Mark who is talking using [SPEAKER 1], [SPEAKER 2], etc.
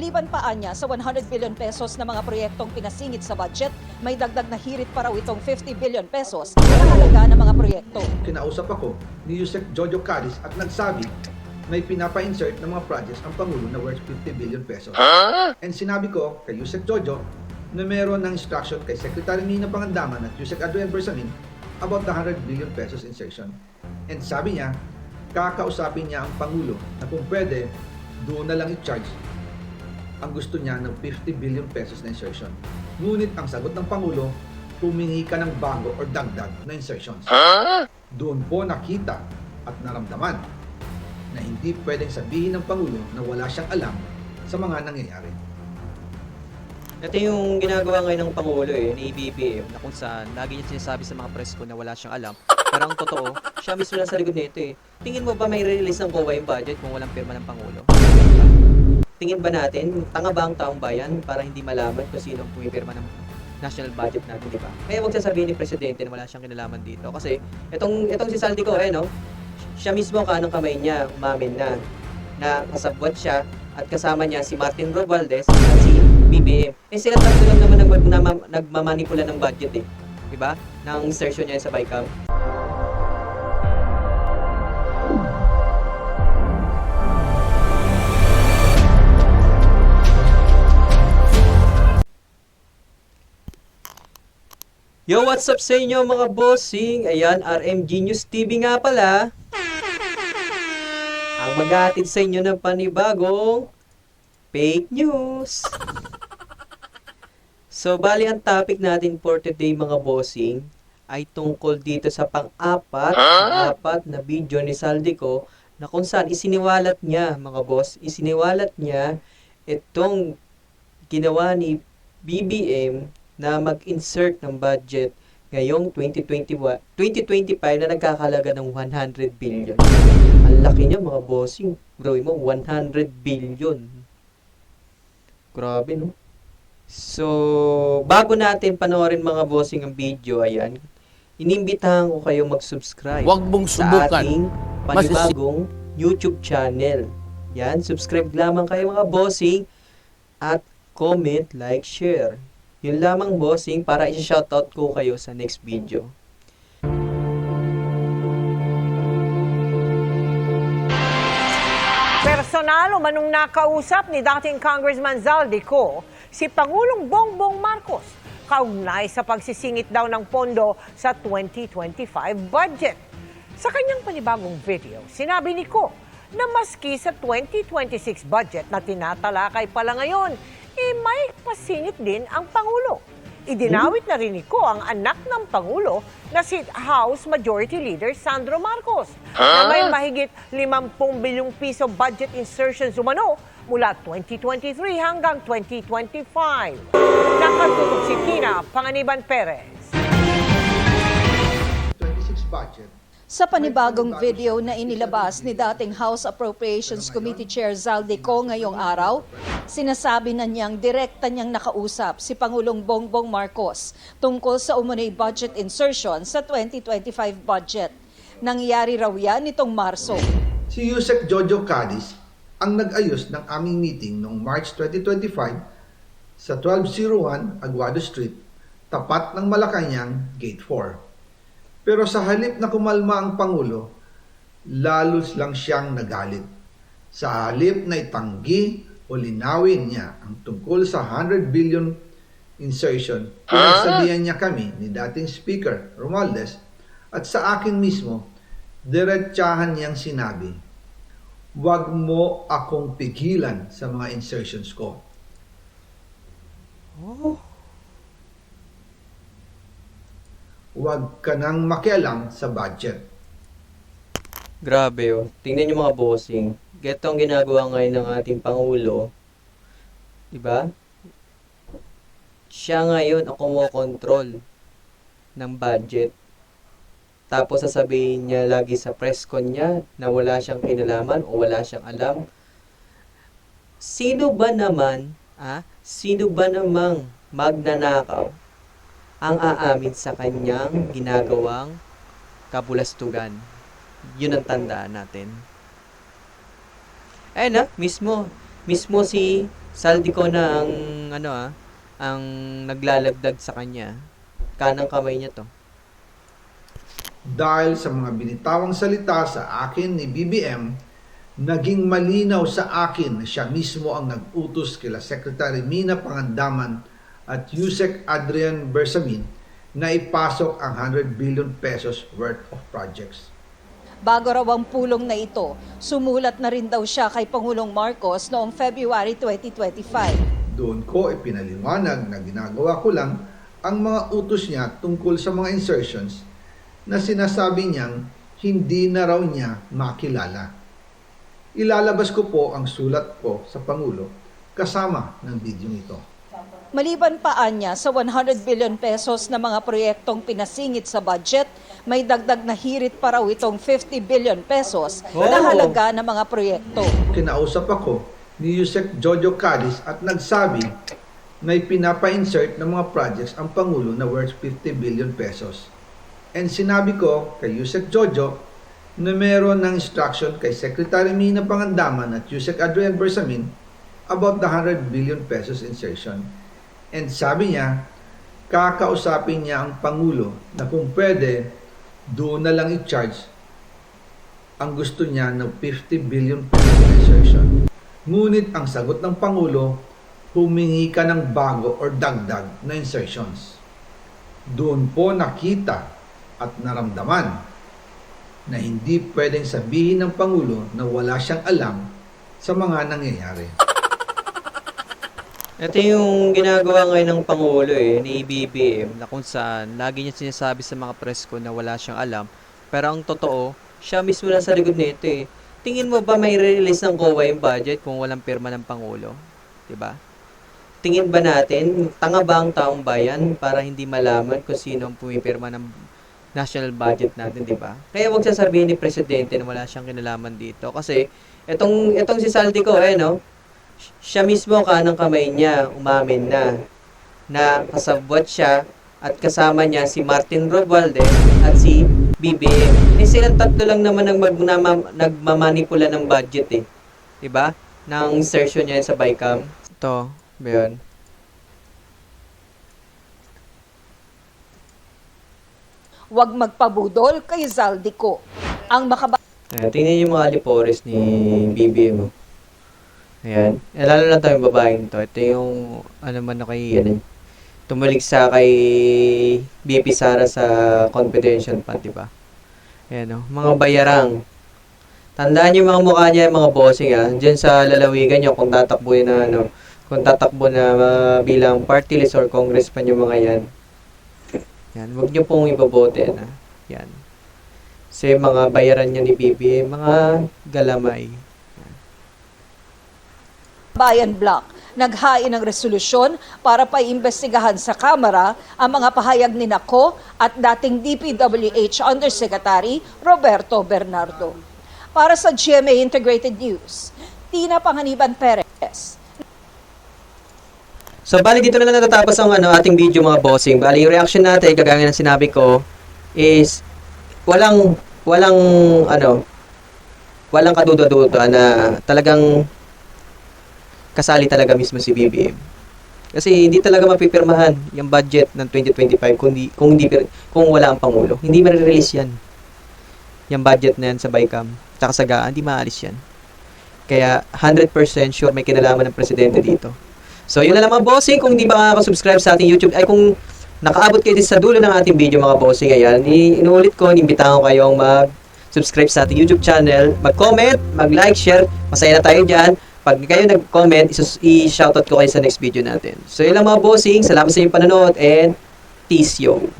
[SPEAKER 1] Maliban pa anya sa 100 billion pesos na mga proyektong pinasingit sa budget, may dagdag na hirit pa raw itong 50 billion pesos na halaga ng mga proyekto.
[SPEAKER 2] kinausap ako ni Yusek Jojo Caris at nagsabi may pinapa-insert ng mga projects ang Pangulo na worth 50 billion pesos. And sinabi ko kay Yusek Jojo na meron ng instruction kay Secretary Nina Pangandaman at Yusek Adrian Bersamin about the 100 billion pesos insertion. And sabi niya, kakausapin niya ang Pangulo na kung pwede, doon na lang i-charge ang gusto niya ng 50 billion pesos na insertion. Ngunit ang sagot ng Pangulo, humingi ka ng bago or dagdag na insertions. Doon po nakita at naramdaman na hindi pwedeng sabihin ng Pangulo na wala siyang alam sa mga nangyayari.
[SPEAKER 3] Ito yung ginagawa ngayon ng Pangulo eh, ni BBM, na kung saan lagi niya sinasabi sa mga press ko na wala siyang alam. Pero ang totoo, siya mismo lang sa likod nito eh. Tingin mo ba may release ng COA yung budget kung walang pirma ng Pangulo? Tingin ba natin, tanga ba ang taong bayan para hindi malaman kung sino ang pumipirma ng national budget natin, di ba? Kaya huwag sasabihin ni Presidente na wala siyang kinalaman dito. Kasi itong, itong si Saldi ko, eh, no? Siya mismo kanang kamay niya, umamin na na kasabwat siya at kasama niya si Martin Romualdez at si BBM. Eh sila tatlo lang naman nag nagmama- nagmamanipula ng budget eh. 'Di ba? Ng insertion niya sa BICAM. Yo, what's up sa inyo mga bossing? Ayan, RMG News TV nga pala. Ang maghatid sa inyo ng panibagong fake news. So, bali ang topic natin for today mga bossing ay tungkol dito sa pang-apat, apat na video ni Saldico na kung saan isiniwalat niya mga boss, isiniwalat niya itong ginawa ni BBM na mag-insert ng budget ngayong 2021, 2025 na nagkakalaga ng 100 billion. Ang laki niya mga bossing. Gawin mo, 100 billion. Grabe, no? So, bago natin panoorin mga bossing ang video, ayan, inimbitahan ko kayo mag-subscribe
[SPEAKER 4] Huwag mong
[SPEAKER 3] sa
[SPEAKER 4] subukan.
[SPEAKER 3] ating panibagong YouTube channel. Yan, subscribe lamang kayo mga bossing at comment, like, share. Yun lamang bossing para i-shoutout ko kayo sa next video.
[SPEAKER 5] Personal umanong nakausap ni dating Congressman Zaldico si Pangulong Bongbong Marcos kaugnay sa pagsisingit daw ng pondo sa 2025 budget. Sa kanyang panibagong video, sinabi ni Ko na maski sa 2026 budget na tinatalakay pala ngayon, eh may pasingit din ang Pangulo. Idinawit na rin ni Ko ang anak ng Pangulo na si House Majority Leader Sandro Marcos na may mahigit 50 bilyong piso budget insertions umano mula 2023 hanggang 2025. Nakatutok si Tina Panganiban Perez.
[SPEAKER 2] 26 budget,
[SPEAKER 1] Sa panibagong video na inilabas ni dating House Appropriations Committee Chair Zaldico ngayong araw, sinasabi na niyang direkta niyang nakausap si Pangulong Bongbong Marcos tungkol sa umunay budget insertion sa 2025 budget. Nangyari raw yan nitong Marso.
[SPEAKER 2] si Yusek Jojo Cadiz ang nag-ayos ng aming meeting noong March 2025 sa 1201 Aguado Street, tapat ng Malacanang, Gate 4. Pero sa halip na kumalma ang Pangulo, lalos lang siyang nagalit. Sa halip na itanggi o linawin niya ang tungkol sa 100 billion insertion, pinagsabihan niya kami ni dating Speaker Romualdez at sa akin mismo, diretsahan niyang sinabi, Huwag mo akong pigilan sa mga insertions ko. Huwag ka nang makialam sa budget.
[SPEAKER 3] Grabe oh. Tingnan niyo mga bossing. Ganito ang ginagawa ngayon ng ating Pangulo. 'Di ba? Siya ngayon ang kumokontrol ng budget. Tapos sasabihin niya lagi sa press con niya na wala siyang kinalaman o wala siyang alam. Sino ba naman, ah, sino ba namang magnanakaw ang aamin sa kanyang ginagawang kabulastugan? Yun ang tandaan natin. Ayun na, mismo, mismo si Saldi ko na ang ano ah, ang naglalagdag sa kanya. Kanang kamay niya to.
[SPEAKER 2] Dahil sa mga binitawang salita sa akin ni BBM, naging malinaw sa akin na siya mismo ang nag-utos kila Secretary Mina Pangandaman at Yusek Adrian Bersamin na ipasok ang 100 billion pesos worth of projects.
[SPEAKER 1] Bago raw ang pulong na ito, sumulat na rin daw siya kay Pangulong Marcos noong February 2025.
[SPEAKER 2] Doon ko ipinaliwanag na ginagawa ko lang ang mga utos niya tungkol sa mga insertions na sinasabi niyang hindi na raw niya makilala. Ilalabas ko po ang sulat ko sa Pangulo kasama ng video ito.
[SPEAKER 1] Maliban pa anya sa 100 billion pesos na mga proyektong pinasingit sa budget, may dagdag na hirit pa raw itong 50 billion pesos na
[SPEAKER 3] Oh.
[SPEAKER 1] halaga ng mga proyekto.
[SPEAKER 2] Kinausap ako ni Yusek Jojo Cadiz at nagsabi na pinapa-insert ng mga projects ang Pangulo na worth 50 billion pesos. And sinabi ko kay Yusek Jojo na meron ng instruction kay Secretary Mina Pangandaman at Yusek Adrian Bersamin about the 100 billion pesos insertion. And sabi niya, kakausapin niya ang Pangulo na kung pwede, doon na lang i-charge ang gusto niya ng 50 billion insertion. Ngunit ang sagot ng Pangulo, humingi ka ng bago or dagdag na insertions. Doon po nakita at naramdaman na hindi pwedeng sabihin ng Pangulo na wala siyang alam sa mga nangyayari.
[SPEAKER 3] Ito yung ginagawa ngayon ng Pangulo eh, ni BBM, na kung saan lagi niya sinasabi sa mga press ko na wala siyang alam. Pero ang totoo, siya mismo nasa likod nito eh. Tingin mo ba may release ng COA yung budget kung walang pirma ng Pangulo? ba? Tingin ba natin, tanga ba ang taong bayan para hindi malaman kung sino ang pumipirma ng national budget natin, 'di ba? Kaya wag sasabihin ni presidente na wala siyang kinalaman dito kasi etong etong si Saldi ko eh no, siya mismo kanang kamay niya umamin na na kasabwat siya at kasama niya si Martin Romualdez at si BBM. Eh silang tatlo lang naman ang mag, nama, nagmamanipula ng budget eh. 'Di ba? Nang insertion niya sa Bicam. Ito, ba yun?
[SPEAKER 1] Huwag magpabudol kay Zaldico. Ang makaba
[SPEAKER 3] Ayan, tingnan niyo yung mga alipores ni BBM. oh. Ayan. Eh, lalo na tayong babaeng to. Ito yung, ano man na kay, ano, tumulig sa kay BP Sara sa confidential fund, di ba? Ayan, oh. Mga bayarang. Tandaan niyo yung mga mukha niya, yung mga bossing, ah. Diyan sa lalawigan niyo, kung tatakbo na, ano, kung tatakbo na ah, bilang party list or congressman yung mga yan. Yan, huwag niyo pong ibobote, na. Yan. Kasi mga bayaran niya ni BBM, mga galamay.
[SPEAKER 1] Bayan Block naghain ng resolusyon para paimbestigahan sa Kamara ang mga pahayag ni Nako at dating DPWH Undersecretary Roberto Bernardo. Para sa GMA Integrated News, Tina Panganiban Perez.
[SPEAKER 3] So, bali dito na lang natatapos ang ano, ating video mga bossing. Bali, yung reaction natin, kagaya ng sinabi ko, is walang, walang, ano, walang kaduda-duda na talagang kasali talaga mismo si BBM. Kasi hindi talaga mapipirmahan yung budget ng 2025 kung, di, kung, hindi, pir- kung wala ang Pangulo. Hindi ma-release yan. Yung budget na yan sa BICAM, tsaka sa GAA, hindi maalis yan. Kaya 100% sure may kinalaman ng presidente dito. So, yun na lang mga bossing. Kung hindi ba subscribe sa ating YouTube, ay kung nakaabot kayo din sa dulo ng ating video mga bossing, ayan, inuulit ko, inimbitahan ko kayong mag-subscribe sa ating YouTube channel, mag-comment, mag-like, share, masaya na tayo dyan. Pag kayo nag-comment, i-shoutout ko kayo sa next video natin. So, yun lang mga bossing. Salamat sa inyong panonood and peace yo.